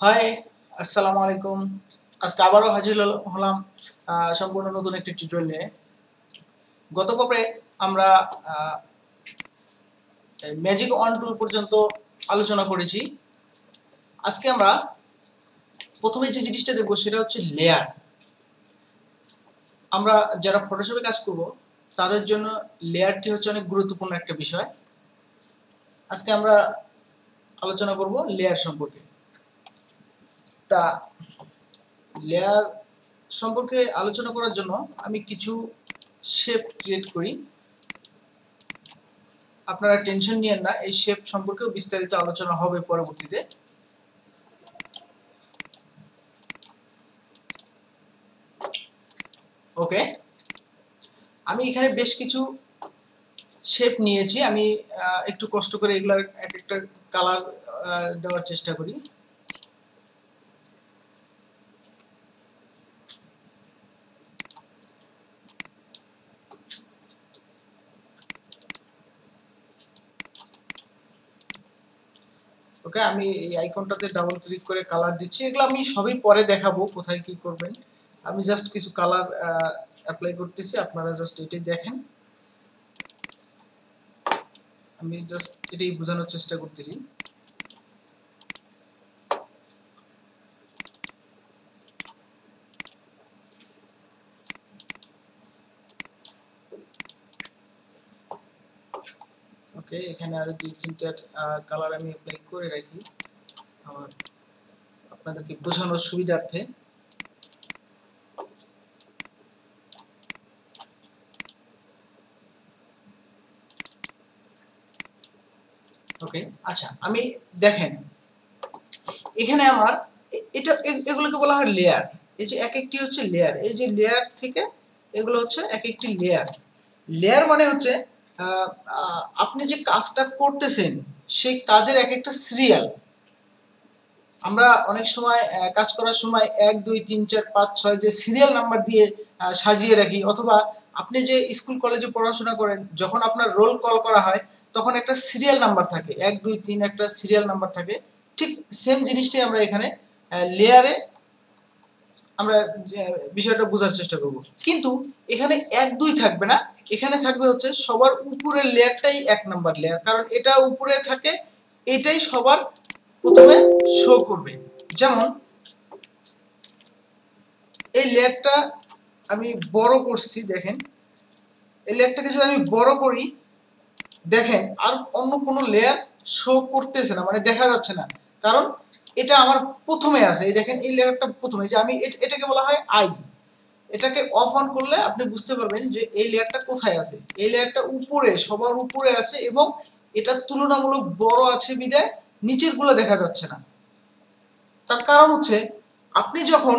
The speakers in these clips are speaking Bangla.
হাই আসসালামু আলাইকুম। আজকে আবারও হাজির হল- হলাম সম্পূর্ণ নতুন একটি টিউটোরিয়াল নিয়ে। গত পর্বে আমরা ম্যাজিক অন টুল পর্যন্ত আলোচনা করেছি। আজকে আমরা প্রথমে যে জিনিসটা দেখব সেটা হচ্ছে লেয়ার আমরা যারা ফটোশপে কাজ করব, তাদের জন্য লেয়ারটি হচ্ছে অনেক গুরুত্বপূর্ণ একটা বিষয়। আজকে আমরা আলোচনা করব লেয়ার সম্পর্কে। তা লেয়ার সম্পর্কে আলোচনা করার জন্য আমি কিছু শেপ ক্রিয়েট করি। আপনারা টেনশন নিয়েন না, এই শেপ সম্পর্কেও বিস্তারিত আলোচনা হবে পরবর্তীতে। ওকে আমি এখানে বেশ কিছু শেপ নিয়েছি। আমি একটু কষ্ট করে এগুলার এক একটা কালার দেওয়ার চেষ্টা করি। ওকে? আমি এই আইকনটাতে ডাবল ক্লিক করে কালার দিচ্ছি। এগুলো আমি সবই পরে দেখাবো কোথায় কি করবেন। আমি জাস্ট কিছু কালার অ্যাপ্লাই করতেছি। আপনারা জাস্ট এটাই দেখেন। আমি জাস্ট এটাই বোঝানোর চেষ্টা করতেছি ওকে এখানে আরও দুই তিনটা কালার আমি অ্যাপ্লাই করে রাখি। আমার আপনাদেরকে বোঝানোর সুবিধার্থে। ওকে আচ্ছা আমি দেখেন, এখানে আমার এটা এগুলোকে বলা হয় লেয়ার এই যে এক একটি হচ্ছে লেয়ার এই যে লেয়ার থেকে এগুলো হচ্ছে এক একটি লেয়ার লেয়ার মানে হচ্ছে আপনি যে কাজটা করতেছেন, সেই কাজের এক একটা সিরিয়াল আমরা অনেক সময় কাজ করার সময় এক, দুই, তিন, চার, পাঁচ, ছয় যে সিরিয়াল নাম্বার দিয়ে সাজিয়ে রাখি অথবা আপনি যে স্কুল কলেজে পড়াশোনা করেন, যখন আপনার রোল কল করা হয়, তখন একটা সিরিয়াল নাম্বার থাকে। এক, দুই, তিন একটা সিরিয়াল নাম্বার থাকে। ঠিক সেম জিনিসটাই আমরা এখানে লেয়ারে আমরা বিষয়টা বোঝার চেষ্টা করব। কিন্তু এখানে এক, দুই থাকবে না এখানে থাকবে হচ্ছে সবার উপরের লেয়ারটাই এক নাম্বার লেয়ার, কারণ এটা উপরে থাকে, এটাই সবার প্রথমে শো করবে। যেমন, এই লেয়ারটা আমি বড় করছি, দেখেন। এই লেয়ারটাকে যদি আমি বড় করি, দেখেন, আর অন্য কোনো লেয়ার শো করতেছে না মানে দেখা যাচ্ছে না। কারণ এটা আমার প্রথমে আছে, এই দেখেন, এই লেয়ারটা প্রথমে, যে আমি এট- এটাকে বলা হয় আই এটাকে অফ অন করলে আপনি বুঝতে পারবেন যে এই লেয়ারটা কোথায় আছে। এই লেয়ারটা উপরে, সবার উপরে আছে এবং এটা তুলনামূলক বড় আছে বিদায় নিচেরগুলো দেখা যাচ্ছে না। তার কারণ হচ্ছে, আপনি যখন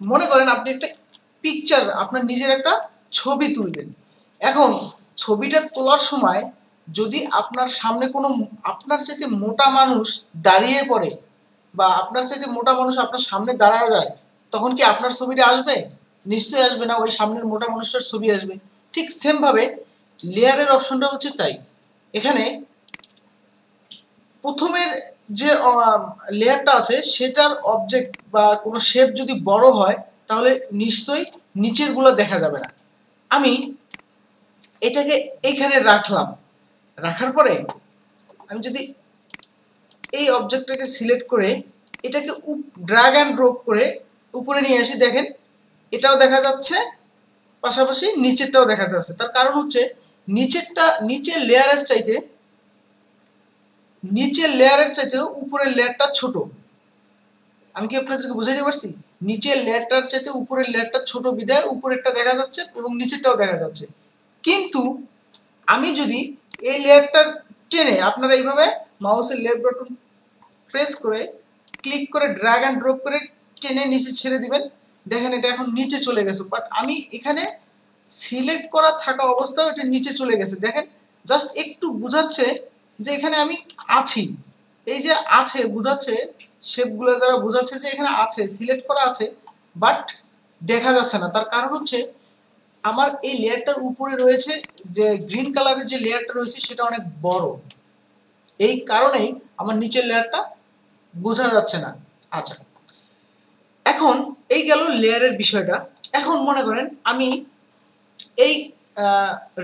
মনে করেন আপনি একটা পিকচার আপনার নিজের একটা ছবি তুলবেন। এখন ছবিটা তোলার সময় যদি আপনার সামনে কোনো, আপনার চাইতে মোটা মানুষ দাঁড়িয়ে পড়ে বা আপনার চাইতে মোটা মানুষ আপনার সামনে দাঁড়ায় যায়, তখন কি আপনার ছবিটা আসবে? নিশ্চয়ই আসবে না, ওই সামনের মোটা মানুষটার ছবি আসবে। ঠিক সেম ভাবে লেয়ারের অপশনটা হচ্ছে তাই। এখানে প্রথমের যে লেয়ারটা আছে, সেটার অবজেক্ট বা কোনো শেপ যদি বড় হয়, তাহলে নিশ্চয়ই নিচেরগুলো দেখা যাবে না। আমি এটাকে এইখানে রাখলাম। রাখার পরে আমি যদি এই অবজেক্টটাকে সিলেক্ট করে, এটাকে ড্রাগ অ্যান্ড ড্রপ করে উপরে নিয়ে আসি, দেখেন এটাও দেখা যাচ্ছে, পাশাপাশি নিচেরটাও দেখা যাচ্ছে। তার কারণ হচ্ছে নিচেরটা, নিচের লেয়ারের চাইতে, নিচের লেয়ারের চাইতেও উপরের লেয়ারটা ছোট। আমি কি আপনাদেরকে বুঝাইতে পারছি? নিচের লেয়ারটার চাইতে উপরের লেয়ারটা ছোট বিদায় উপরেরটা দেখা যাচ্ছে এবং নিচেরটাও দেখা যাচ্ছে। কিন্তু আমি যদি এই লেয়ারটার টেনে আপনারা এইভাবে মাউসের লেফট বাটন প্রেস করে, ক্লিক করে, ড্র্যাগ অ্যান্ড ড্রপ করে টেনে নিচে ছেড়ে দিবেন দেখেন এটা এখন নিচে চলে গেছে বাট আমি এখানে সিলেক্ট করা থাকা অবস্থায় এটা নিচে চলে গেছে। দেখেন জাস্ট একটু বোঝাচ্ছে যে এখানে আমি আছি। এই যে আছে, বোঝাচ্ছে শেপগুলো দ্বারা বোঝাচ্ছে যে এখানে আছে সিলেক্ট করা আছে বাট দেখা যাচ্ছে না। তার কারণ হচ্ছে, আমার এই লেয়ারটার উপরে রয়েছে যে গ্রিন কালারের যে লেয়ারটা রয়েছে, সেটা অনেক বড়। এই কারণেই আমার নিচের লেয়ারটা বোঝা যাচ্ছে না। আচ্ছা। এখন এই গেল লেয়ারের বিষয়টা। এখন মনে করেন আমি এই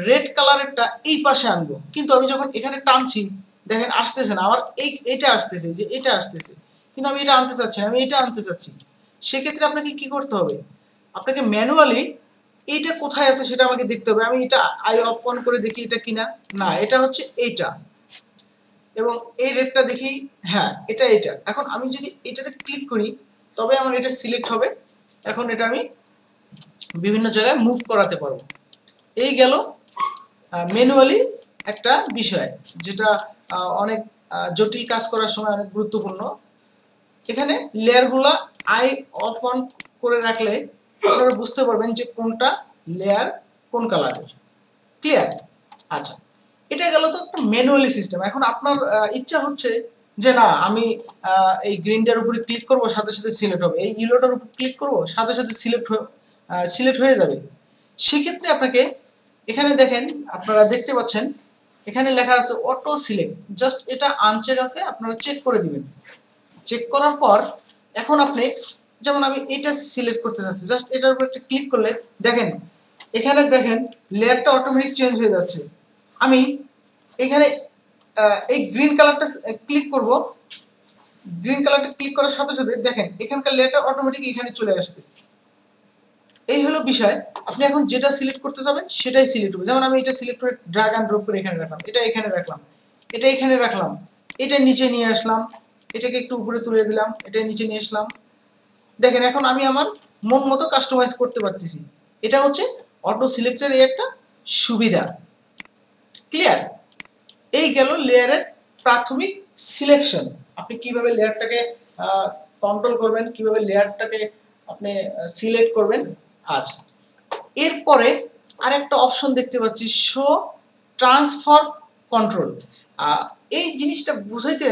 রেড কালারেরটা এই পাশে আনব। কিন্তু আমি যখন এখানে টানছি, দেখেন আসতেছে না। আমার এই, এটা আসতেছে, যে এটা আসতেছে। কিন্তু আমি এটা আনতে চাচ্ছি আমি এটা আনতে চাচ্ছি। সেক্ষেত্রে আপনাকে কি করতে হবে? আপনাকে ম্যানুয়ালি এইটা কোথায় আছে সেটা আমাকে দেখতে হবে। আমি এটা আই অফ অন করে দেখি এটা কিনা। না, এটা হচ্ছে এইটা। এবং এই রেটটা দেখি হ্যাঁ এটা এটা এখন আমি যদি এটাতে ক্লিক করি তবে আমার এটা সিলেক্ট হবে। এখন এটা আমি বিভিন্ন জায়গায় মুভ করাতে পারব। এই গেল ম্যানুয়ালি একটা বিষয়, যেটা অনেক জটিল কাজ করার সময় অনেক গুরুত্বপূর্ণ। এখানে লেয়ারগুলা আই অফ অন করে রাখলে আপনারা বুঝতে পারবেন যে কোনটা লেয়ার কোন কালারের ক্লিয়ার আচ্ছা। এটা গেল তো একটা ম্যানুয়ালি সিস্টেম এখন আপনার ইচ্ছা হচ্ছে যে না, আমি এই গ্রিনটার উপরে ক্লিক করব, সাথে সাথে সিলেক্ট হবে। এই ইলোটার উপর ক্লিক করব, সাথে সাথে সিলেক্ট সিলেক্ট হয়ে যাবে। সেক্ষেত্রে আপনাকে এখানে দেখেন, আপনারা দেখতে পাচ্ছেন, এখানে লেখা আছে অটো সিলেক্ট জাস্ট এটা আনচেক আছে, আপনারা চেক করে দিবেন। চেক করার পর, এখন আপনি, যেমন আমি এটা সিলেক্ট করতে চাচ্ছি জাস্ট এটার উপর একটা ক্লিক করলে, দেখেন, এখানে দেখেন লেয়ারটা অটোমেটিক চেঞ্জ হয়ে যাচ্ছে। আমি এখানে এই গ্রিন কালারটা ক্লিক করব। গ্রিন কালারটা ক্লিক করার সাথে সাথে দেখেন, এখানকার লেটার অটোমেটিক এখানে চলে আসছে। এই হলো বিষয়। আপনি এখন যেটা সিলেক্ট করতে যাবেন সেটাই সিলেক্ট হবে যেমন আমি এটা সিলেক্ট করে ড্র্যাগ অ্যান্ড ড্রপ করে এখানে রাখলাম। এটা এখানে রাখলাম। এটা এখানে রাখলাম। এটা নিচে নিয়ে আসলাম। এটাকে একটু উপরে তুলে দিলাম। এটা নিচে নিয়ে আসলাম। দেখেন, এখন আমি আমার মন মতো কাস্টমাইজ করতে পারতেছি। এটা হচ্ছে অটো সিলেক্টের এই একটা সুবিধা। ক্লিয়ার এই গেল লেয়ারের প্রাথমিক সিলেকশন আপনি কীভাবে লেয়ারটাকে কন্ট্রোল করবেন, কীভাবে লেয়ারটাকে আপনি সিলেক্ট করবেন আচ্ছা এরপরে আরেকটা অপশন দেখতে পাচ্ছি শো ট্রান্সফর্ম কন্ট্রোল এই জিনিসটা বুঝাইতে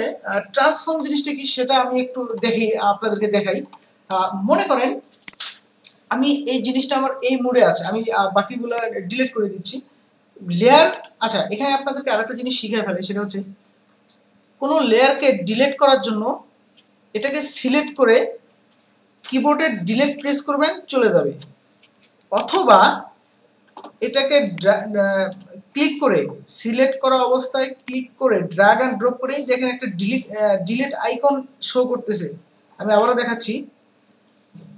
ট্রান্সফর্ম জিনিসটা কি সেটা আমি একটু দেখি, আপনাদেরকে দেখাই। মনে করেন, আমি এই জিনিসটা আমার এই মুডে আছে, আমি বাকিগুলো ডিলিট করে দিচ্ছি। লেয়ার আচ্ছা এখানে আপনাদেরকে আরেকটা জিনিস শিখে ফেলে, সেটা হচ্ছে কোনো লেয়ারকে ডিলেট করার জন্য এটাকে সিলেক্ট করে কিবোর্ডে ডিলেট প্রেস করবেন, চলে যাবে। অথবা এটাকে ক্লিক করে সিলেক্ট করা অবস্থায় ক্লিক করে ড্রাগ অ্যান্ড ড্রপ করেই দেখেন একটা ডিলিট ডিলিট আইকন শো করতেছে। আমি আবারও দেখাচ্ছি।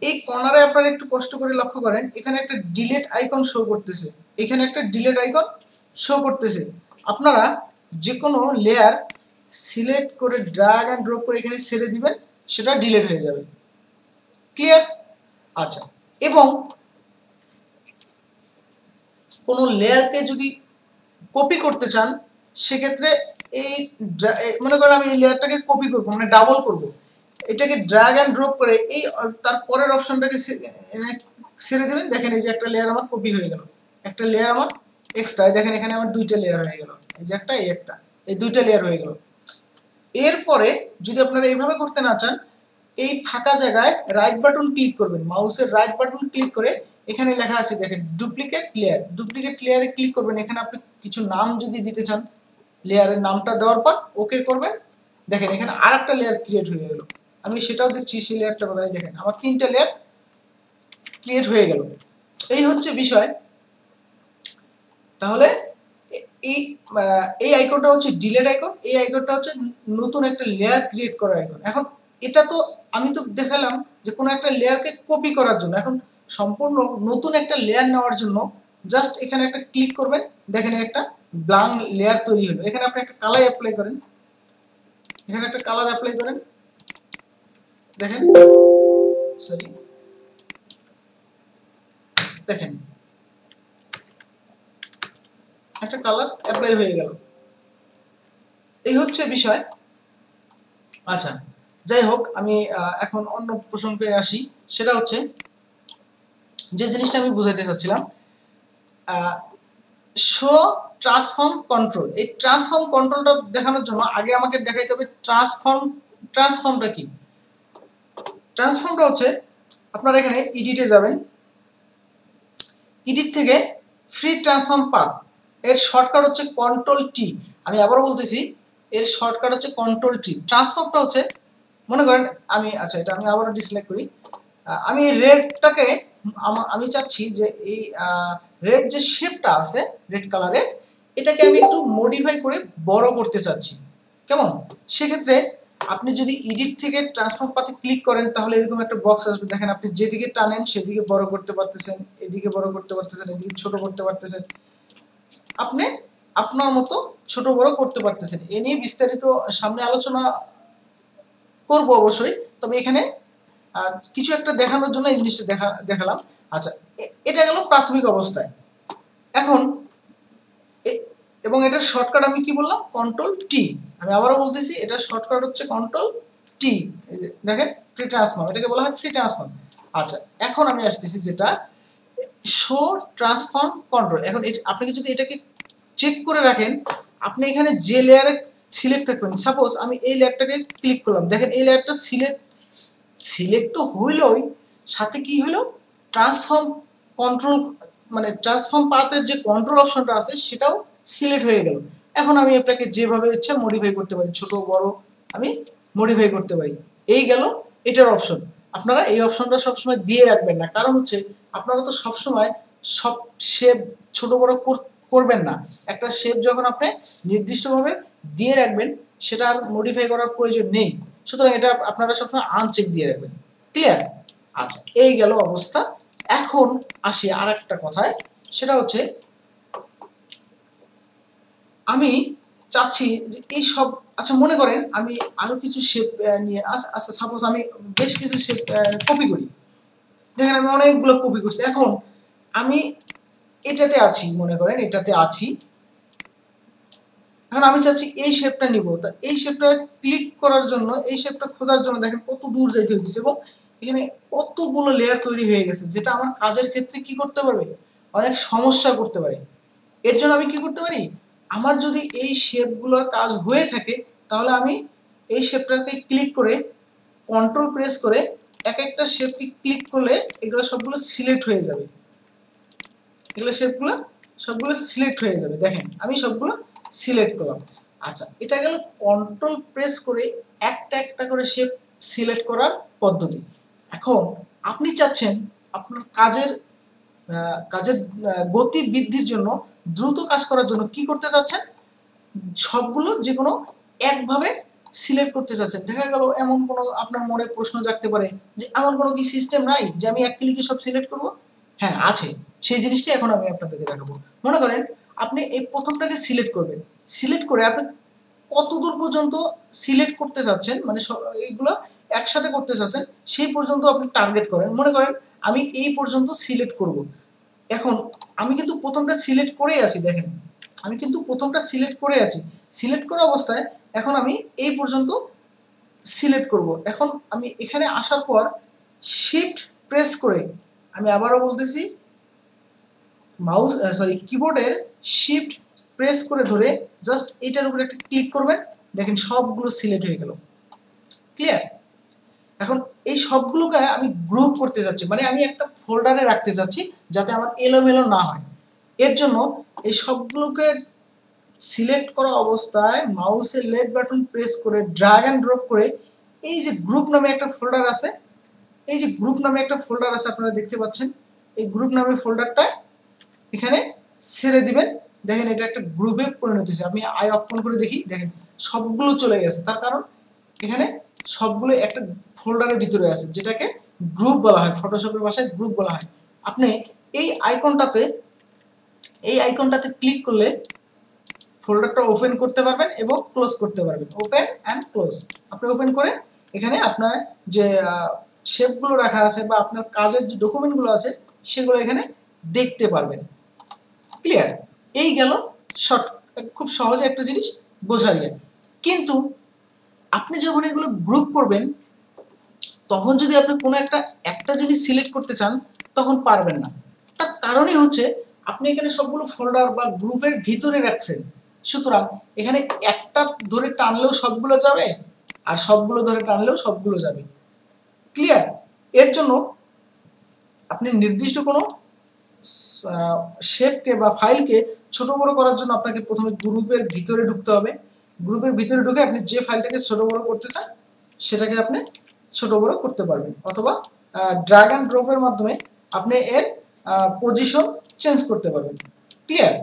এই কর্নারে আপনারা একটু কষ্ট করে লক্ষ্য করেন, এখানে একটা ডিলেট আইকন শো করতেছে। এখানে একটা ডিলেট আইকন শো করতেছে। আপনারা যে কোনো লেয়ার সিলেক্ট করে ড্রাগ অ্যান্ড ড্রপ করে এখানে ছেড়ে দিবেন, সেটা ডিলেট হয়ে যাবে। ক্লিয়ার আচ্ছা এবং কোনো লেয়ারকে যদি কপি করতে চান, সেক্ষেত্রে এই মনে করেন আমি এই লেয়ারটাকে কপি করব মানে ডাবল করব। এটাকে ড্রাগ অ্যান্ড ড্রপ করে এই তার পরের অপশনটাকে ছেড়ে দেবেন। দেখেন এই যে একটা লেয়ার আমার কপি হয়ে গেল। একটা লেয়ার আমার এক্সট্রা দেখেন এখানে আমার দুইটা লেয়ার হয়ে গেল। এই যে একটা, এই একটা, এই দুইটা লেয়ার হয়ে গেল। এরপরে যদি আপনারা এইভাবে করতে না চান, এই ফাঁকা জায়গায় রাইট বাটন ক্লিক করবেন। মাউসের রাইট বাটন ক্লিক করে এখানে লেখা আছে, দেখেন ডুপ্লিকেট লেয়ার ডুপ্লিকেট লেয়ারে ক্লিক করবেন, এখানে আপনি কিছু নাম যদি দিতে চান লেয়ারের নামটা দেওয়ার পর ওকে করবেন। দেখেন, এখানে আর একটা লেয়ার ক্রিয়েট হয়ে গেল। আমি সেটাও দেখছি, সেই লেয়ারটা কোথায় দেখেন, আমার তিনটা লেয়ার ক্রিয়েট হয়ে গেল। এই হচ্ছে বিষয়। তাহলে এই এই আইকনটা হচ্ছে ডিলেট আইকন এই আইকনটা হচ্ছে নতুন একটা লেয়ার ক্রিয়েট করা আইকন এখন এটা তো আমি তো দেখালাম যে কোনো একটা লেয়ারকে কপি করার জন্য, এখন সম্পূর্ণ নতুন একটা লেয়ার নেওয়ার জন্য জাস্ট এখানে একটা ক্লিক করবেন, দেখেন একটা ব্লাঙ্ক লেয়ার তৈরি হলো। এখানে আপনি একটা কালার অ্যাপ্লাই করেন। এখানে একটা কালার অ্যাপ্লাই করেন। দেখেন সরি দেখেন একটা কালার অ্যাপ্লাই হয়ে গেল। এই হচ্ছে বিষয়। আচ্ছা যাই হোক, আমি এখন অন্য প্রসঙ্গে আসি। সেটা হচ্ছে, যে জিনিসটা আমি বুঝাইতে চাচ্ছিলাম শো ট্রান্সফর্ম কন্ট্রোল এই ট্রান্সফর্ম কন্ট্রোলটা দেখানোর জন্য আগে আমাকে দেখাইতে হবে ট্রান্সফর্ম ট্রান্সফর্মটা কি? ট্রান্সফর্মটা হচ্ছে, আপনারা এখানে ইডিটে যাবেন। ইডিট থেকে ফ্রি ট্রান্সফর্ম পাথ এর শর্টকাট হচ্ছে কন্ট্রোল টি আমি আবারও বলতেছি, এর শর্টকাট হচ্ছে কন্ট্রোল টি ট্রান্সফর্মটা হচ্ছে, মনে করেন আমি আচ্ছা এটা আমি আবারও ডিসলাইক করি। আমি রেডটাকে আমি চাচ্ছি যে এই রেড যে শেপটা আছে রেড কালারের এটাকে আমি একটু মডিফাই করে বড় করতে চাচ্ছি। কেমন? সেক্ষেত্রে আপনি যদি এডিট থেকে ট্রান্সফর্ম পাতে ক্লিক করেন, তাহলে এরকম একটা বক্স আসবে। দেখেন আপনি যেদিকে টানেন, সেদিকে বড় করতে পারতেছেন, এদিকে বড় করতে পারতেছেন, এদিকে ছোট করতে পারতেছেন। আপনি আপনার মতো ছোট বড় করতে পারতেছেন। এ নিয়ে বিস্তারিত সামনে আলোচনা করব অবশ্যই। তবে এখানে কিছু একটা দেখানোর জন্য এই জিনিসটা দেখা, দেখালাম। আচ্ছা এটা গেল প্রাথমিক অবস্থায়। এখন এবং এটার শর্টকাট আমি কি বললাম? কন্ট্রোল টি আমি আবারও বলতেছি, এটা শর্টকাট হচ্ছে কন্ট্রোল টি দেখেন ফ্রি ট্রান্সফর্ম এটাকে বলা হয় ফ্রি ট্রান্সফর্ম আচ্ছা এখন আমি আসতেছি যেটা শো ট্রান্সফর্ম কন্ট্রোল এখন আপনি যদি এটাকে চেক করে রাখেন, আপনি এখানে যে লেয়ারে সিলেক্ট রাখবেন সাপোজ আমি এই লেয়ারটাকে ক্লিক করলাম, দেখেন এই লেয়ারটা সিলেক্ট সিলেক্ট তো হইলই, সাথে কি হলো ট্রান্সফর্ম কন্ট্রোল মানে ট্রান্সফর্ম পাথের যে কন্ট্রোল অপশনটা আছে, সেটাও সিলেক্ট হয়ে গেল। এখন আমি এটাকে যেভাবে ইচ্ছা মডিফাই করতে পারি, ছোট, বড়, আমি মডিফাই করতে পারি। এই গেল এটার অপশন আপনারা এই অপশনটা সবসময় দিয়ে রাখবেন না। কারণ হচ্ছে, আপনারা তো সবসময় সব শেপ ছোট, বড় করবেন না। একটা শেপ যখন আপনি নির্দিষ্টভাবে দিয়ে রাখবেন, সেটা আর মডিফাই করার প্রয়োজন নেই। সুতরাং এটা আপনারা সবসময় আনচেক দিয়ে রাখবেন। ক্লিয়ার আচ্ছা এই গেল অবস্থা। এখন আসি আর একটা কথায়, সেটা হচ্ছে আমি চাচ্ছি যে এই সব আচ্ছা মনে করেন আমি আরও কিছু শেপ নিয়ে আচ্ছা সাপোজ আমি বেশ কিছু শেপ কপি করি। দেখেন আমি অনেকগুলো কপি করছি। এখন আমি এটাতে আছি, মনে করেন, এটাতে আছি। এখন আমি চাচ্ছি এই শেপটা নিব। তা এই শেপটা ক্লিক করার জন্য, এই শেপটা খোঁজার জন্য দেখেন কত দূর যাইতে হচ্ছে এবং এখানে কতগুলো লেয়ার তৈরি হয়ে গেছে, যেটা আমার কাজের ক্ষেত্রে কি করতে পারবে? অনেক সমস্যা করতে পারে। এর জন্য আমি কি করতে পারি? আমার যদি এই শেপগুলোর কাজ হয়ে থাকে, তাহলে আমি এই শেপটাকে ক্লিক করে কন্ট্রোল প্রেস করে, এক একটা শেপকে ক্লিক করলে এগুলো সবগুলো সিলেক্ট হয়ে যাবে। এগুলো শেপগুলো সবগুলো সিলেক্ট হয়ে যাবে। দেখেন, আমি সবগুলো সিলেক্ট করলাম। আচ্ছা এটা গেল কন্ট্রোল প্রেস করে একটা একটা করে শেপ সিলেক্ট করার পদ্ধতি। এখন আপনি চাচ্ছেন আপনার কাজের কাজের গতি বৃদ্ধির জন্য দ্রুত কাজ করার জন্য কি করতে চাচ্ছেন? সবগুলো যে কোনো একভাবে সিলেক্ট করতে চাচ্ছেন। দেখা গেল এমন কোনো আপনার মনে প্রশ্ন জাগতে পারে যে, এমন কোনো কি সিস্টেম নাই যে আমি এক ক্লিকে সব সিলেক্ট করব? হ্যাঁ আছে। সেই জিনিসটাই এখন আমি আপনাদেরকে দেখাবো। মনে করেন, আপনি এই প্রথমটাকে সিলেক্ট করবেন। সিলেক্ট করে আপনি কত দূর পর্যন্ত সিলেক্ট করতে চাচ্ছেন মানে এইগুলো একসাথে করতে চাচ্ছেন, সেই পর্যন্ত আপনি টার্গেট করেন। মনে করেন, আমি এই পর্যন্ত সিলেক্ট করব। এখন, আমি কিন্তু প্রথমটা সিলেক্ট করেই আছি, দেখেন। আমি কিন্তু প্রথমটা সিলেক্ট করে আছি। সিলেক্ট করা অবস্থায় এখন আমি এই পর্যন্ত সিলেক্ট করব। এখন আমি এখানে আসার পর শিফট প্রেস করে আমি আবারও বলতেছি মাউস সরি কিবোর্ডের শিফট প্রেস করে ধরে জাস্ট এটার উপরে একটা ক্লিক করবেন, দেখেন সবগুলো সিলেক্ট হয়ে গেল। ক্লিয়ার এখন এই সবগুলোকে আমি গ্রুপ করতে যাচ্ছি মানে আমি একটা ফোল্ডারে রাখতে যাচ্ছি যাতে আমার এলোমেলো না হয়। এর জন্য এই সবগুলোকে সিলেক্ট করা অবস্থায় মাউসের লেফট বাটন প্রেস করে ড্র্যাগ অ্যান্ড ড্রপ করে এই যে গ্রুপ নামে একটা ফোল্ডার আছে, এই যে গ্রুপ নামে একটা ফোল্ডার আছে আপনারা দেখতে পাচ্ছেন, এই গ্রুপ নামে ফোল্ডারটা এখানে ছেড়ে দিবেন। দেখেন এটা একটা গ্রুপে পরিণত হয়েছে। আমি আই অপন করে দেখি। দেখেন, সবগুলো চলে গেছে। তার কারণ এখানে সবগুলো একটা ফোল্ডারের ভিতরে আছে, যেটাকে গ্রুপ বলা হয়। ফটোশপের ভাষায় গ্রুপ বলা হয়। আপনি এই আইকনটাতে এই আইকনটাতে ক্লিক করলে ফোল্ডারটা ওপেন করতে পারবেন এবং ক্লোজ করতে পারবেন। ওপেন অ্যান্ড ক্লোজ আপনি ওপেন করে এখানে আপনার যে শেপগুলো রাখা আছে বা আপনার কাজের যে ডকুমেন্টগুলো আছে, সেগুলো এখানে দেখতে পারবেন। ক্লিয়ার এই গেল শর্ট খুব সহজে একটা জিনিস বোঝা যায়। কিন্তু আপনি যখন এগুলো গ্রুপ করবেন, তখন যদি আপনি কোনো একটা একটা জিনিস সিলেক্ট করতে চান, তখন পারবেন না। তার কারণই হচ্ছে, আপনি এখানে সবগুলো ফোল্ডার বা গ্রুপের ভিতরে রাখছেন। সুতরাং এখানে একটা ধরে টানলেও সবগুলো যাবে, আর সবগুলো ধরে টানলেও সবগুলো যাবে। ক্লিয়ার এর জন্য আপনি নির্দিষ্ট কোনো শেপকে বা ফাইলকে ছোট বড় করার জন্য আপনাকে প্রথমে গ্রুপের ভিতরে ঢুকতে হবে। গ্রুপের ভিতরে ঢুকে আপনি যে ফাইলটাকে ছোট বড় করতে চান, সেটাকে আপনি ছোট বড় করতে পারবেন। অথবা ড্রাগ অ্যান্ড ড্রপের মাধ্যমে আপনি এর পজিশন চেঞ্জ করতে পারবেন। ক্লিয়ার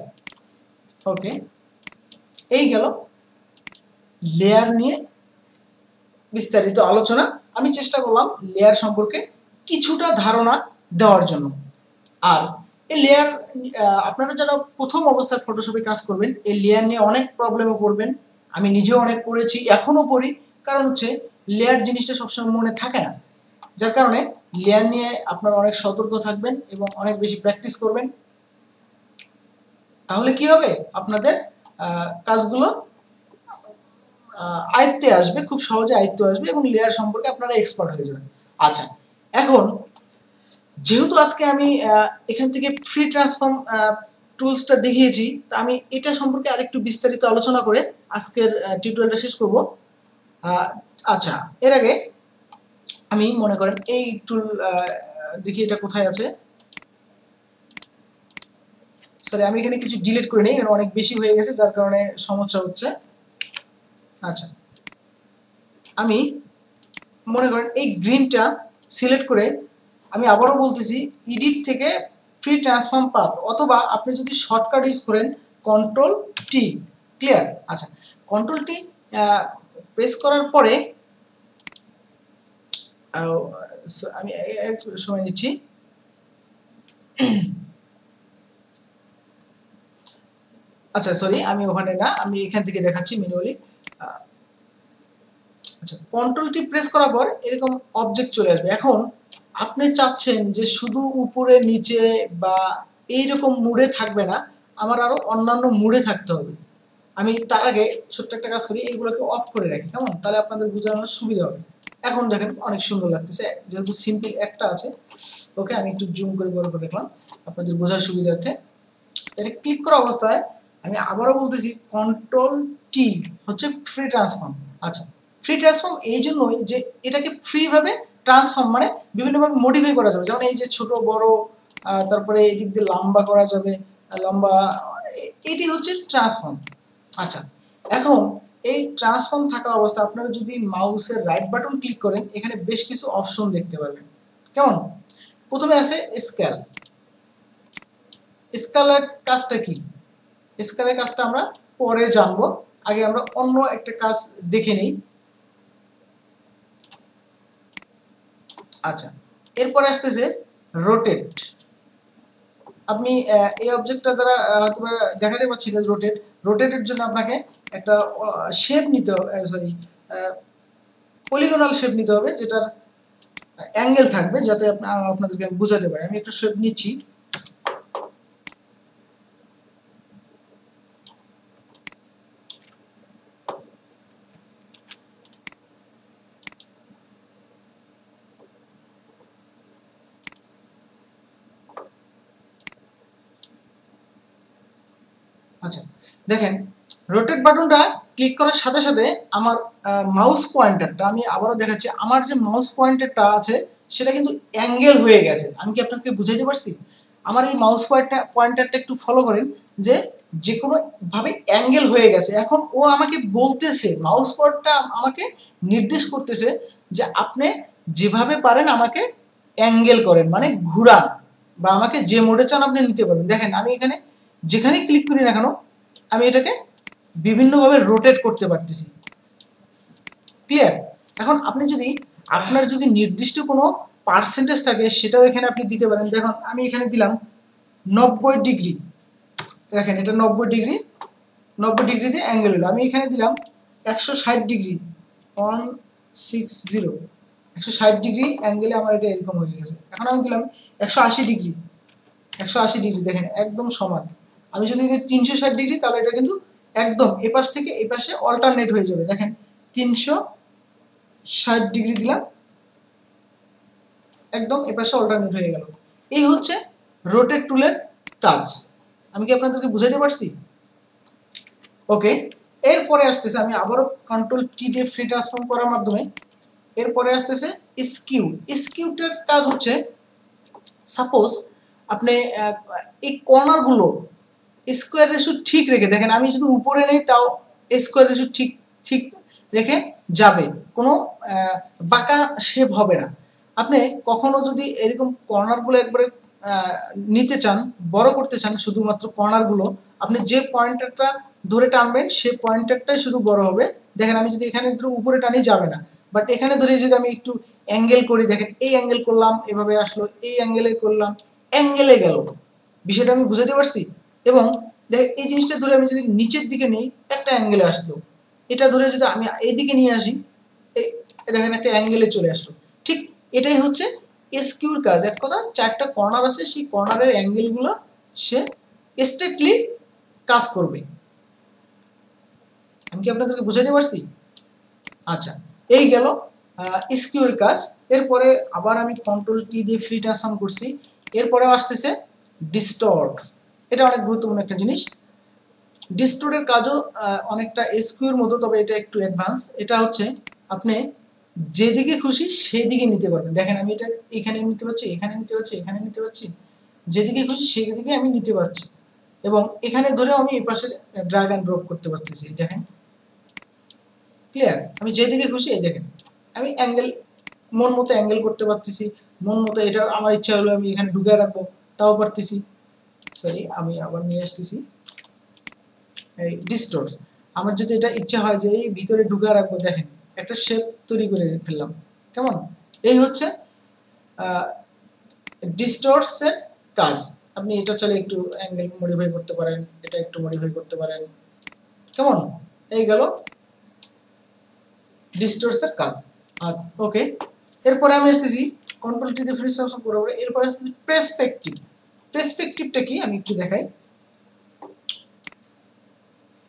ওকে এই গেল লেয়ার নিয়ে বিস্তারিত আলোচনা। আমি চেষ্টা করলাম লেয়ার সম্পর্কে কিছুটা ধারণা দেওয়ার জন্য। আর এই লেয়ার আপনারা যারা প্রথম অবস্থায় ফটোশপে কাজ করবেন, এই লেয়ার নিয়ে অনেক প্রবলেমে পড়বেন আমি নিজেও অনেক পড়েছি এখনও পড়ি কারণ হচ্ছে লেয়ার জিনিসটা সবসময় মনে থাকে না। যার কারণে লেয়ার নিয়ে আপনারা অনেক সতর্ক থাকবেন এবং অনেক বেশি প্র্যাকটিস করবেন। তাহলে কি হবে? আপনাদের কাজগুলো আয়ত্তে আসবে, খুব সহজে আয়ত্তে আসবে এবং লেয়ার সম্পর্কে আপনারা এক্সপার্ট হয়ে যাবেন। আচ্ছা এখন যেহেতু আজকে আমি এখান থেকে ফ্রি ট্রান্সফর্ম টুলসটা দেখিয়েছি, তা আমি এটা সম্পর্কে আরেকটু বিস্তারিত আলোচনা করে আজকের টিউটোরিয়ালটা শেষ করব। আচ্ছা এর আগে আমি মনে করেন এই টুল দেখি এটা কোথায় আছে। সরি আমি এখানে কিছু ডিলিট করে নিই এখানে অনেক বেশি হয়ে গেছে, যার কারণে সমস্যা হচ্ছে। আচ্ছা আমি মনে করেন এই গ্রিনটা সিলেক্ট করে আমি আবারও বলতেছি ইডিট থেকে ফ্রি ট্রান্সফর্ম পাথ অথবা আপনি যদি শর্টকাট ইউজ করেন কন্ট্রোল টি ক্লিয়ার আচ্ছা কন্ট্রোল টি প্রেস করার পরে আমি সময় নিচ্ছি। আচ্ছা সরি আমি ওখানে না, আমি এখান থেকে দেখাচ্ছি ম্যানুয়ালি আচ্ছা কন্ট্রোল টি প্রেস করার পর এরকম অবজেক্ট চলে আসবে। এখন আপনি চাচ্ছেন যে শুধু উপরে, নিচে বা এই রকম মুড়ে থাকবে না, আমার আরও অন্যান্য মুড়ে থাকতে হবে। আমি তার আগে ছোট্ট একটা কাজ করি, এইগুলোকে অফ করে রাখি, কেমন? তাহলে আপনাদের বোঝানোর সুবিধা হবে। এখন দেখেন অনেক সুন্দর লাগতেছে, যেহেতু সিম্পল একটা আছে, ওকে আমি একটু জুম করে বড় করে দেখলাম, আপনাদের বোঝার সুবিধার্থে। এটা ক্লিক করা অবস্থায় আমি আবারও বলতেছি কন্ট্রোল টি হচ্ছে ফ্রি ট্রান্সফর্ম আচ্ছা ফ্রি ট্রান্সফর্ম এই জন্যই যে এটাকে ফ্রিভাবে ট্রান্সফর্ম মানে বিভিন্নভাবে মডিফাই করা যাবে। যেমন এই যে ছোট, বড় তারপরে এই দিক দিয়ে লম্বা করা যাবে লম্বা এটি হচ্ছে ট্রান্সফর্ম আচ্ছা এখন এই ট্রান্সফর্ম থাকা অবস্থা আপনারা যদি মাউসের রাইট বাটন ক্লিক করেন, এখানে বেশ কিছু অপশন দেখতে পাবেন। কেমন? প্রথমে আছে স্কেল স্কেলের কাজটা কি? স্কেলের কাজটা আমরা পরে জানব। আগে আমরা অন্য একটা কাজ দেখে নিই। আচ্ছা এরপরে আসতেছে রোটেট আপনি এই অবজেক্টটা দ্বারা হয়তো দেখাতে পাচ্ছি না রোটেট রোটেটের জন্য আপনাকে একটা শেপ নিতে হবে সরি পলিগোনাল শেপ নিতে হবে, যেটার অ্যাঙ্গেল থাকবে, যাতে আপনাদেরকে আমি বুঝাতে পারি। আমি একটা শেপ নিচ্ছি। আচ্ছা দেখেন রোটেট বাটনটা ক্লিক করার সাথে সাথে আমার মাউস পয়েন্টারটা আমি আবারও দেখাচ্ছি, আমার যে মাউস পয়েন্টারটা আছে, সেটা কিন্তু অ্যাঙ্গেল হয়ে গেছে। আমি কি আপনাকে বুঝাইতে পারছি? আমার এই মাউস পয়েন্টার পয়েন্টারটা একটু ফলো করেন, যে যে কোনো ভাবে অ্যাঙ্গেল হয়ে গেছে। এখন ও আমাকে বলতেছে মাউস পয়েন্টটা আমাকে নির্দেশ করতেছে যে আপনি যেভাবে পারেন আমাকে অ্যাঙ্গেল করেন মানে ঘুরান, বা আমাকে যে মোডে চান আপনি নিতে পারবেন। দেখেন, আমি এখানে যেখানেই ক্লিক করি না কেন, আমি এটাকে বিভিন্নভাবে রোটেট করতে পারতেছি। ক্লিয়ার এখন আপনি যদি, আপনার যদি নির্দিষ্ট কোনো পার্সেন্টেজ থাকে, সেটাও এখানে আপনি দিতে পারেন। দেখুন, আমি এখানে দিলাম নব্বই ডিগ্রি দেখেন, এটা নব্বই ডিগ্রি নব্বই ডিগ্রিতে অ্যাঙ্গেল হলো আমি এখানে দিলাম একশো ষাট ডিগ্রি ওয়ান সিক্স জিরো একশো ষাট ডিগ্রি অ্যাঙ্গেলে আমার এটা এরকম হয়ে গেছে। এখন আমি দিলাম একশো আশি ডিগ্রি একশো আশি ডিগ্রি দেখেন, একদম সমান। আমি যদি তিনশো ষাট ডিগ্রি তাহলে এটা কিন্তু একদম এপাশ থেকে এপাশে অল্টারনেট হয়ে যাবে। দেখেন, তিনশো ষাট ডিগ্রি দিলাম, একদম এপাশে অল্টারনেট হয়ে গেল। এই হচ্ছে রোটেট টুলের কাজ। আমি কি আপনাদেরকে বুঝাইতে পারছি? ওকে এরপরে আসতেছে, আমি আবারও কন্ট্রোল টি দিয়ে ফ্রি ট্রান্সফর্ম করার মাধ্যমে, এরপরে আসতেছে স্কিউ স্কিউটার কাজ হচ্ছে সাপোজ আপনি এই কর্নারগুলো স্কোয়ার রেশু ঠিক রেখে, দেখেন আমি যদি উপরে নেই, তাও স্কোয়ার রেশু ঠিক ঠিক রেখে যাবে। কোনো বাঁকা শেপ হবে না। আপনি কখনো যদি এরকম কর্নারগুলো একবারে নিতে চান, বড় করতে চান, শুধুমাত্র কর্নারগুলো আপনি যে পয়েন্টারটা ধরে টানবেন সেই পয়েন্টারটাই শুধু বড় হবে। দেখেন আমি যদি এখানে একটু উপরে টানি যাবে না। বাট এখানে ধরে যদি আমি একটু অ্যাঙ্গেল করি, দেখেন এই অ্যাঙ্গেল করলাম, এভাবে আসলো, এই অ্যাঙ্গেলে করলাম অ্যাঙ্গেলে গেল। বিষয়টা আমি বুঝাতে পারছি? এবং দেখেন এই জিনিসটা ধরে আমি যদি নিচের দিকে নিই, একটা অ্যাঙ্গেলে আসলো। এটা ধরে যদি আমি এইদিকে নিয়ে আসি দেখেন একটা অ্যাঙ্গেলে চলে আসলো। ঠিক এটাই হচ্ছে এসকিউর কাজ। এক কথা, চারটা কর্নার আছে, সেই কর্নারের অ্যাঙ্গেলগুলো সে স্ট্রেটলি কাজ করবে। আমি কি আপনাদেরকে বুঝাতে পারছি? আচ্ছা এই গেল স্কিউর কাজ। এরপরে আবার আমি কন্ট্রোল টি দিয়ে ফ্রি ট্রান্সফর্ম করছি। এরপরেও আসতেছে ডিস্টর্ট এটা অনেক গুরুত্বপূর্ণ একটা জিনিস। ডিস্টোরের কাজও অনেকটা এসকিউর মতো, তবে এটা একটু অ্যাডভান্স এটা হচ্ছে, আপনি যেদিকে খুশি সেদিকে নিতে পারবেন। দেখেন, আমি এটা এখানে নিতে পারছি, এখানে নিতে পারছি, এখানে নিতে পারছি। যেদিকে খুশি সেদিকে আমি নিতে পারছি। এবং এখানে ধরেও আমি এই পাশে ড্রাগ অ্যান্ড ড্রপ করতে পারতেছি দেখেন। ক্লিয়ার আমি যেদিকে খুশি, এই দেখেন। আমি অ্যাঙ্গেল মন মতো অ্যাঙ্গেল করতে পারতেছি। মন মতো এটা, আমার ইচ্ছা হলো আমি এখানে ঢুকে রাখব, তাও পারতেছি। সরি আমি আবার নিয়ে আসতেছি। এই ডিস্টোর্স আমার যদি এটা ইচ্ছা হয় যে এই ভিতরে ঢুকে রাখব, দেখেন, একটা শেপ তৈরি করে ফেললাম। কেমন? এই হচ্ছে ডিস্টোর্সের কাজ। আপনি এটা চাইলে একটু অ্যাঙ্গেল মডিফাই করতে পারেন, এটা একটু মডিফাই করতে পারেন। কেমন? এই গেল ডিস্টোর্সের কাজ। আচ্ছা ওকে এরপরে আমি আসতেছি কন্ট্রোল টিতে ফ্রি অপশন করে পরে এরপরে আসতেছি প্রেসপেক্টিভ প্রেসপেক্টিভটা কি? আমি একটু দেখাই।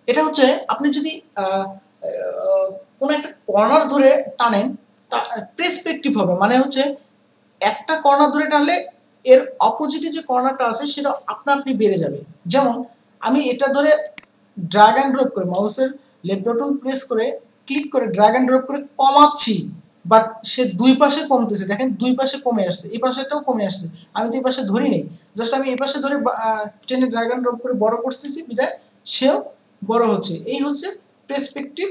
এটা হচ্ছে আপনি যদি কোনো একটা কর্নার ধরে টানেন, তা প্রেসপেক্টিভ হবে। মানে হচ্ছে একটা কর্নার ধরে টানলে এর অপোজিটে যে কর্নারটা আছে, সেটা আপনা আপনি বেড়ে যাবে। যেমন, আমি এটা ধরে ড্র্যাগ অ্যান্ড ড্রপ করে মাউসের লেফট বাটন প্রেস করে ক্লিক করে ড্র্যাগ অ্যান্ড ড্রপ করে কমাচ্ছি। বাট সে দুই পাশে কমতেছে, দেখেন, দুই পাশে কমে আসছে, এই পাশেটাও কমে আসছে। আমি তো এই পাশে ধরি নেই। জাস্ট আমি এই পাশে ধরে টেনে ড্র্যাগ অ্যান্ড ড্রপ করে বড় করতেছি, বিদায়, সেও বড় হচ্ছে। এই হচ্ছে প্রেসপেক্টিভ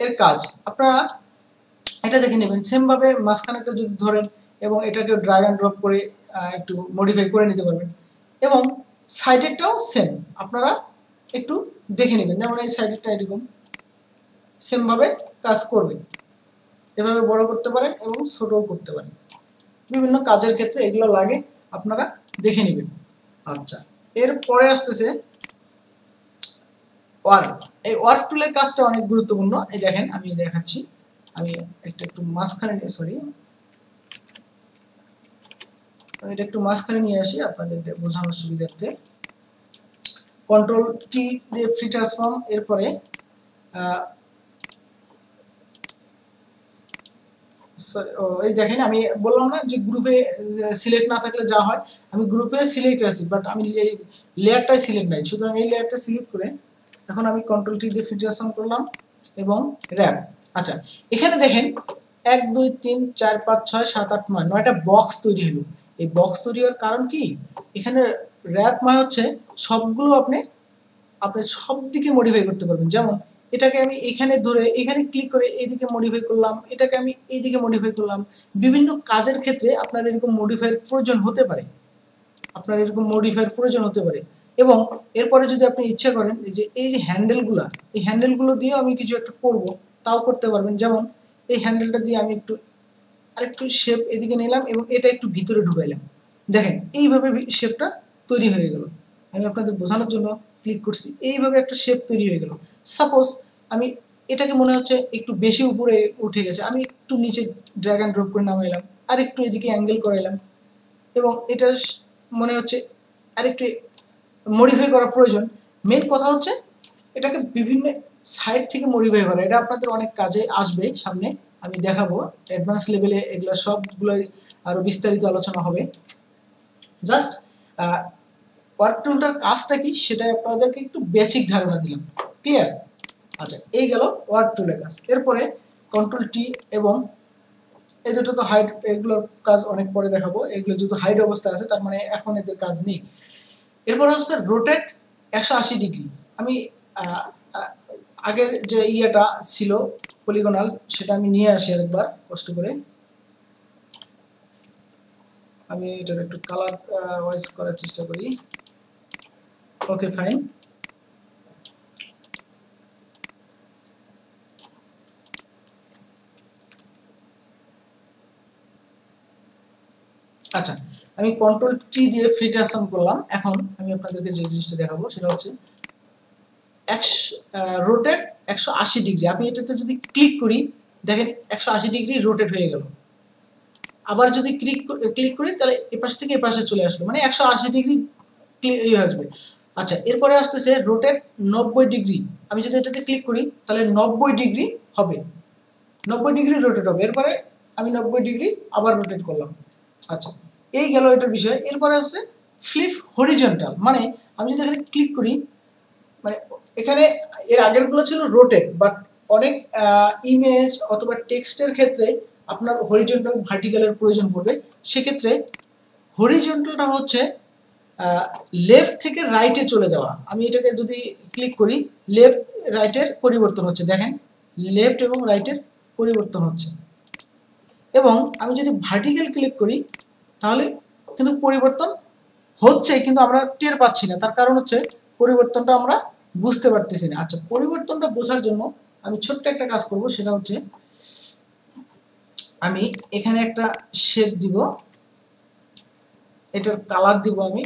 এর কাজ। আপনারা এটা দেখে নেবেন। সেম ভাবে মাঝখানেটা যদি ধরেন এবং এটাকে ড্রাগ অ্যান্ড ড্রপ করে একটু মডিফাই করে নিতে পারবেন। এবং সাইডেরটাও সেম আপনারা একটু দেখে নেবেন। যেমন এই সাইডেরটা এরকম। সেমভাবে কাজ করবে। এভাবে বড় করতে পারেন এবং ছোটও করতে পারেন। বিভিন্ন কাজের ক্ষেত্রে এগুলো লাগে, আপনারা দেখে নেবেন। আচ্ছা এরপরে আসতেছে ওয়ার্ক এই ওয়ার্ক টুলের কাজটা অনেক গুরুত্বপূর্ণ। এই দেখেন, আমি দেখাচ্ছি। আমি একটা একটু মাঝখানে নিয়ে সরি এটা একটু মাঝখানে নিয়ে আসি আপনাদের বোঝানোর সুবিধার্থে। কন্ট্রোল টি দিয়ে ফ্রি ট্রান্সফর্ম এরপরে এই দেখেন, আমি বললাম না যে গ্রুপে সিলেক্ট না থাকলে যা হয়, আমি গ্রুপে সিলেক্ট আছি বাট আমি এই লেয়ারটাই সিলেক্ট নাই। সুতরাং এই লেয়ারটা সিলেক্ট করে এখন আমি কন্ট্রোল টি দিয়ে ফিল্টারেশন করলাম এবং র্যাপ আচ্ছা এখানে দেখেন, এক, দুই, তিন, চার, পাঁচ, ছয়, সাত, আট, নয়, নয়টা বক্স তৈরি হলো। এই বক্স তৈরি হওয়ার কারণ কি? এখানে র্যাপ মানে হচ্ছে সবগুলো আপনি আপনি সব দিকে মডিফাই করতে পারবেন। যেমন এটাকে আমি এখানে ধরে, এখানে ক্লিক করে এইদিকে মডিফাই করলাম, এটাকে আমি এইদিকে মডিফাই করলাম। বিভিন্ন কাজের ক্ষেত্রে আপনার এরকম মডিফাইয়ের প্রয়োজন হতে পারে। আপনার এরকম মডিফাইয়ের প্রয়োজন হতে পারে। এবং এরপরে যদি আপনি ইচ্ছা করেন যে এই যে হ্যান্ডেলগুলা এই হ্যান্ডেলগুলো দিয়েও আমি কিছু একটা করব, তাও করতে পারবেন। যেমন এই হ্যান্ডেলটা দিয়ে আমি একটু, আরেকটু শেপ এদিকে নিলাম এবং এটা একটু ভিতরে ঢুকাইলাম। দেখেন, এইভাবে শেপটা তৈরি হয়ে গেল। আমি আপনাদের বোঝানোর জন্য ক্লিক করছি। এইভাবে একটা শেপ তৈরি হয়ে গেল। সাপোজ আমি এটাকে মনে হচ্ছে একটু বেশি উপরে উঠে গেছে। আমি একটু নিচে ড্র্যাগ অ্যান্ড ড্রপ করে নামাইলাম আর একটু এদিকে অ্যাঙ্গেল করাইলাম এবং এটা মনে হচ্ছে আরেকটু মডিফাই করা প্রয়োজন। মেন কথা হচ্ছে এটাকে বিভিন্ন সাইড থেকে মডিফাই করা। এটা আপনাদের অনেক কাজে আসবে সামনে, আমি দেখাবো। অ্যাডভান্স লেভেলে এগুলো সবগুলোই আরও বিস্তারিত আলোচনা হবে। জাস্ট ওয়ার্ক টুলটার কাজটা কি সেটা আপনাদেরকে একটু বেসিক ধারণা দিলাম। ক্লিয়ার আচ্ছা এই গেল ওয়ার্ক টুলের কাজ। এরপরে কন্ট্রোল টি এবং এই দুটো তো হাইড এগুলোর কাজ অনেক পরে দেখাবো। এগুলো যেহেতু হাইড অবস্থা আছে, তার মানে এখন এদের কাজ নেই। এরপর হচ্ছে রোটেট একশো আশি ডিগ্রি আমি আগের যে ইয়েটা ছিল পলিগোনাল সেটা আমি নিয়ে আসি আরেকবার, কষ্ট করে। আমি এটার একটু কালার ওয়াইজ করার চেষ্টা করি। ওকে ফাইন আচ্ছা আমি কন্ট্রোল টি দিয়ে ফ্রি ট্রান্সফর্ম করলাম। এখন আমি আপনাদেরকে যে জিনিসটা দেখাবো, সেটা হচ্ছে একশো রোটেট একশো আশি ডিগ্রি আমি এটাতে যদি ক্লিক করি, দেখেন একশো আশি ডিগ্রি রোটেট হয়ে গেল। আবার যদি ক্লিক ক্লিক করি, তাহলে এপাশ থেকে এপাশে চলে আসলো। মানে একশো আশি ডিগ্রি ইয়ে আসবে আচ্ছা এরপরে আসতেছে রোটেট নব্বই ডিগ্রি আমি যদি এটাতে ক্লিক করি, তাহলে নব্বই ডিগ্রি হবে। নব্বই ডিগ্রি রোটেট হবে। এরপরে আমি নব্বই ডিগ্রি আবার রোটেট করলাম। আচ্ছা এই গেল এটার বিষয়। এরপরে আছে ফ্লিপ হরিজন্টাল মানে আমি যদি এখানে ক্লিক করি মানে এখানে এর আগেরগুলো ছিল রোটেট বাট অনেক ইমেজ অথবা টেক্সটের ক্ষেত্রে আপনার হরিজন্টাল ভার্টিক্যালের প্রয়োজন পড়বে। সেক্ষেত্রে হরিজন্টালটা হচ্ছে লেফট থেকে রাইটে চলে যাওয়া। আমি এটাকে যদি ক্লিক করি লেফট রাইটের পরিবর্তন হচ্ছে। দেখেন লেফট এবং রাইটের পরিবর্তন হচ্ছে। এবং আমি যদি ভার্টিক্যাল ক্লিক করি তাহলে কিন্তু পরিবর্তন হচ্ছে, কিন্তু আমরা টের পাচ্ছি না। তার কারণ হচ্ছে পরিবর্তনটা আমরা বুঝতে পারতেছি না। আচ্ছা পরিবর্তনটা বোঝার জন্য আমি ছোট্ট একটা কাজ করব, সেটা হচ্ছে আমি এখানে একটা শেপ দিব। এটার কালার দিব আমি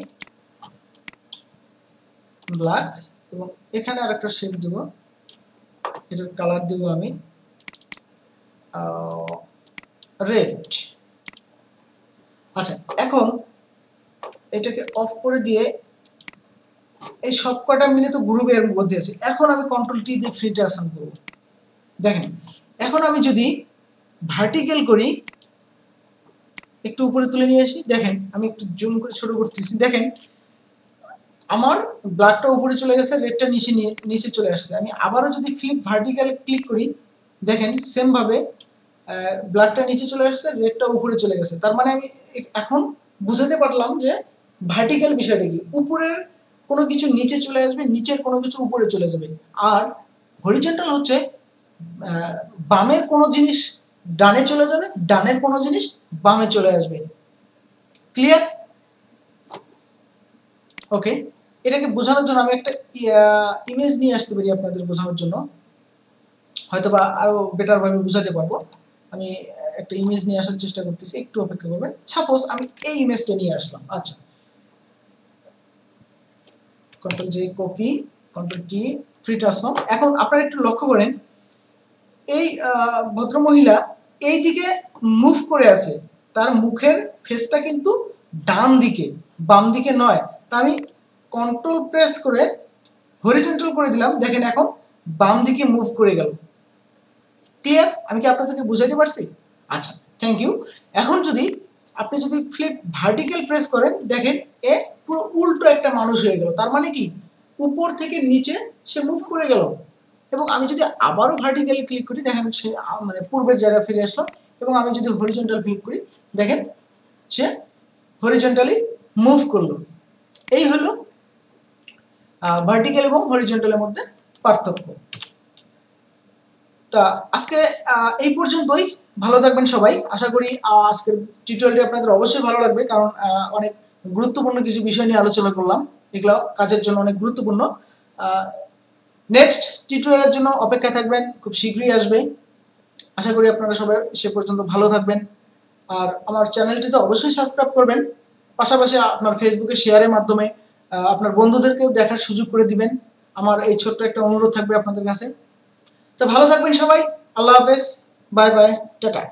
ব্ল্যাক এবং এখানে আর একটা শেপ দিব। এটার কালার দিব আমি রেড। আচ্ছা এখন এটাকে অফ করে দিয়ে এই সব কটা মিলে তো গ্রুপের মধ্যে আছে। এখন আমি কন্ট্রোল টি দিয়ে ফ্রি ট্রান্সফার করব। দেখেন, এখন আমি যদি ভার্টিক্যাল করি, একটু উপরে তুলে নিয়ে আসি। দেখেন, আমি একটু জুম করে ছোট করতেছি। দেখেন, আমার ব্ল্যাকটা উপরে চলে গেছে রেডটা নিচে নিয়ে নিচে চলে আসছে। আমি আবারও যদি ফ্লিপ ভার্টিক্যাল ক্লিক করি, দেখেন সেম ভাবে ব্ল্যাকটা নিচে চলে আসছে রেডটা উপরে চলে গেছে। তার মানে আমি এখন বুঝাতে পারলাম যে ভার্টিক্যাল বিষয়টা কি? উপরের কোনো কিছু নিচে চলে আসবে, নিচের কোনো কিছু উপরে চলে যাবে। আর হরিজেন্টাল হচ্ছে বামের কোনো জিনিস ডানে চলে যাবে, ডানের কোনো জিনিস বামে চলে আসবে। ক্লিয়ার ওকে এটাকে বোঝানোর জন্য আমি একটা ইমেজ নিয়ে আসতে পারি আপনাদের বোঝানোর জন্য। হয়তো বা আরও বেটার ভাবে বোঝাতে পারব। আমি একটা ইমেজ নিয়ে আসার চেষ্টা করতেছি, একটু অপেক্ষা করবেন। সাপোজ আমি এই ইমেজটা নিয়ে আসলাম। আচ্ছা। Control J copy control T free transform এখন আপনারা একটু লক্ষ্য করেন, এই ভদ্রমহিলা এই দিকে মুভ করে আছে। তার মুখের ফেসটা কিন্তু ডান দিকে বাম দিকে নয়। তা আমি কন্ট্রোল প্রেস করে হরিজেন্টাল করে দিলাম। দেখেন এখন বাম দিকে মুভ করে গেল। ক্লিয়ার আমি কি আপনাদেরকে বুঝাতে পারছি? আচ্ছা থ্যাংক ইউ এখন যদি আপনি যদি ফ্লিপ ভার্টিক্যাল প্রেস করেন, দেখেন এ পুরো উল্টো একটা মানুষ হয়ে গেল। তার মানে কি? উপর থেকে নিচে সে মুভ করে গেল। এবং আমি যদি আবারও ভার্টিক্যালি ক্লিক করি, দেখেন সে মানে পূর্বের জায়গায় ফিরে আসলো। এবং আমি যদি হরিজেন্টাল ক্লিক করি, দেখেন সে হরিজেন্টালি মুভ করল। এই হলো ভার্টিক্যাল এবং হরিজেন্টালের মধ্যে পার্থক্য। তা আজকে এই পর্যন্তই। ভালো থাকবেন সবাই। আশা করি আজকের টিউটোরিয়ালটি আপনাদের অবশ্যই ভালো লাগবে, কারণ অনেক গুরুত্বপূর্ণ কিছু বিষয় নিয়ে আলোচনা করলাম। এগুলো কাজের জন্য অনেক গুরুত্বপূর্ণ। নেক্সট টিউটোরিয়ালের জন্য অপেক্ষা থাকবেন। খুব শীঘ্রই আসবে। আশা করি আপনারা সবাই সে পর্যন্ত ভালো থাকবেন। আর আমার চ্যানেলটি তো অবশ্যই সাবস্ক্রাইব করবেন। পাশাপাশি আপনার ফেসবুকে শেয়ারের মাধ্যমে আপনার বন্ধুদেরকেও দেখার সুযোগ করে দিবেন। আমার এই ছোট্ট একটা অনুরোধ থাকবে আপনাদের কাছে। তো ভালো থাকবেন সবাই। আল্লাহ হাফেজ। Bye bye. টাটা।